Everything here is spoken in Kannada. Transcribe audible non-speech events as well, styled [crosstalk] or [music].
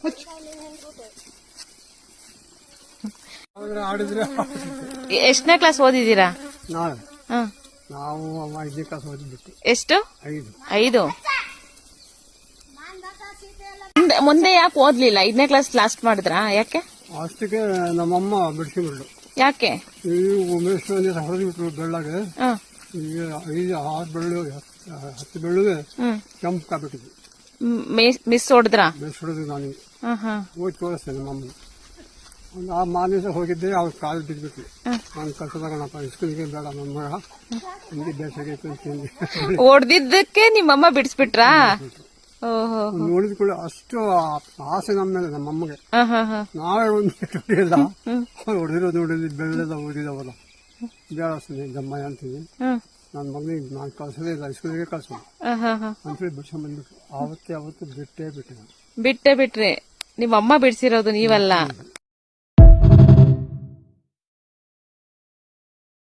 [laughs] ಎಷ್ಟನೇ ಕ್ಲಾಸ್ ಓದಿದ್ದೀರಾ? ನಾವು ನಾವು ಐದನೇ ಕ್ಲಾಸ್ ಓದಿಬಿಟ್ಟು ಎಷ್ಟು? ಐದು. ಐದು. ಮುಂದೆ ಯಾಕೆ ಓದ್ಲಿಲ್ಲ? ಐದನೇ ಕ್ಲಾಸ್ ಲಾಸ್ಟ್ ಮಾಡಿದ್ರಾ? ಯಾಕೆ? ಅಷ್ಟಕ್ಕೆ ನಮ್ಮಮ್ಮ ಬಿಡಿಸಿಬಿಡ್ಲು ಯಾಕೆ? ಈ ಉಮೇಶ್ ಹೊಡೆದ್ಬಿಟ್ರು ಬೆಳ್ಳಗೆ. ಹ್ಮ್ ಈಗ ಐದು ಆರು ಬೆಳ್ಳು ಹತ್ತು ಬೆಳ್ಳುವೆ ಕೆಂಪು ಕಾಬಿಟ್ಟಿದ್ವಿ ಮಿಸ್ ಹೊಡೆದ್ರಾ? ಮಿಸ್ ಹೊಡೆದ್ರು ಹ್ಮ್ ಹೋಗಿ ತೋರಿಸ್ತೇನೆ ನಮ್ಮಮ್ಮ ಒಂದು ಆ ಮಾರನೇ ದಿವಸ ಹೋಗಿದ್ದೆ ಅವ್ರ ಕಾಲು ಬಿದ್ದುಬಿಟ್ವಿ ನಾನು ಕಳ್ಸೋದಾಗಣಪ್ಪ ಸ್ಕೂಲಿಗೆ ಬೇಡ ನಮ್ಮ ನಿಮಗೆ ಬೇಸಿಗೆ ಹೊಡ್ದಿದ್ದಕ್ಕೆ ನಿಮ್ಮಮ್ಮ ಬಿಡಿಸ್ಬಿಟ್ರಾ? ನೋಡಿದ ಕೂಡ ಅಷ್ಟು ಆಸೆ ನಮ್ಮ ಮೇಲೆ ನಮ್ಮಮ್ಮಗೆ ನಾವೇ ಒಂದು [laughs] ಹೊಡೆಯಲ್ಲ ಹೊಡೆದಿರೋದು ನೋಡಿದ್ವಿ ಬೆಳ್ಳೆಲ್ಲ ಓದಿದವಲ್ಲ ಬೇಡ ಸುಮ್ಮನೆ ಜಮ್ಮ ಅಂತೀನಿ. ನನ್ನ ಮಗನಿಗೆ ನಾನು ಕಳ್ಸೋದೇ ಇಲ್ಲ ಸ್ಕೂಲಿಗೆ ಕಳ್ಸೋದು. ಅಂತೇಳಿ ಬಿಡ್ಸ್ಕೊಂಡ್ಬಂದ್ಬಿಟ್ಟು ಅವತ್ತೇ ಅವತ್ತು ಬಿಟ್ಟೇ ಬಿಟ್ಟೆ ಬಿಟ್ಟೆ ಬಿಟ್ರಿ. ನಿಮ್ಮಮ್ಮ ಬಿಡ್ಸಿರೋದು ನೀವಲ್ಲ.